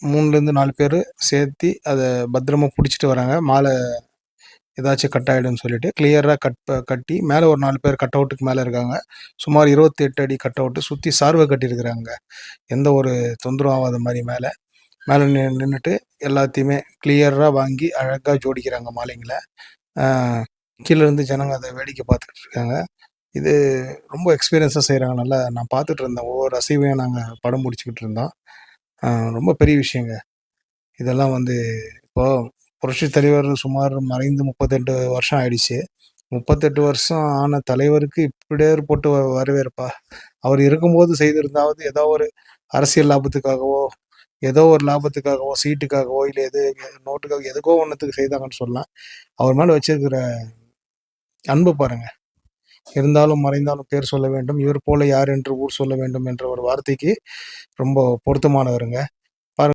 மூணுலேருந்து நாலு பேர் சேர்த்தி அதை பத்திரமா பிடிச்சிட்டு வராங்க. மாலை ஏதாச்சும் கட் ஆகிடும்னு சொல்லிட்டு. கிளியராக கட் கட்டி மேலே ஒரு நாலு பேர் கட் அவுட்டுக்கு மேலே இருக்காங்க. சுமார் இருபத்தி எட்டு அடி கட் அவுட்டு சுற்றி சார்வை கட்டியிருக்கிறாங்க. எந்த ஒரு தொந்தரவும் ஆகாத மாதிரி மேலே. மேலே நின் நின்றுட்டு எல்லாத்தையுமே கிளியராக வாங்கி அழகாக ஜோடிக்கிறாங்க மாலைங்களை. கீழேருந்து ஜனங்க அதை வேடிக்கை பார்த்துக்கிட்டு இருக்காங்க. இது ரொம்ப எக்ஸ்பீரியன்ஸாக செய்கிறாங்க நல்லா நான் பார்த்துட்டு இருந்தேன். ஒவ்வொரு அசைவையும் நாங்கள் படம் முடிச்சுக்கிட்டு இருந்தோம். ரொம்ப பெரிய விஷயங்க. இதெல்லாம் வந்து இப்போ புரட்சி தலைவர் சுமார் மறைந்து முப்பத்தெட்டு வருஷம் ஆயிடுச்சு. முப்பத்தெட்டு வருஷம் ஆன தலைவருக்கு இப்படியே போட்டு வ- வரவேற்பா. அவர் இருக்கும்போது செய்திருந்தாவது ஏதோ ஒரு அரசியல் லாபத்துக்காகவோ ஏதோ ஒரு லாபத்துக்காகவோ சீட்டுக்காகவோ இல்லை எது நோட்டுக்காக எதுக்கோ ஒன்றுத்துக்கு செய்தாங்கன்னு சொல்லலாம். அவர் மேலே வச்சிருக்கிற அன்பு பாருங்கள் இருந்தாலும் மறைந்தாலும் பேர் சொல்ல வேண்டும். இவர் போல யார் என்று ஊர் சொல்ல வேண்டும் என்ற ஒரு வார்த்தைக்கு ரொம்ப பொருத்தமானவருங்க.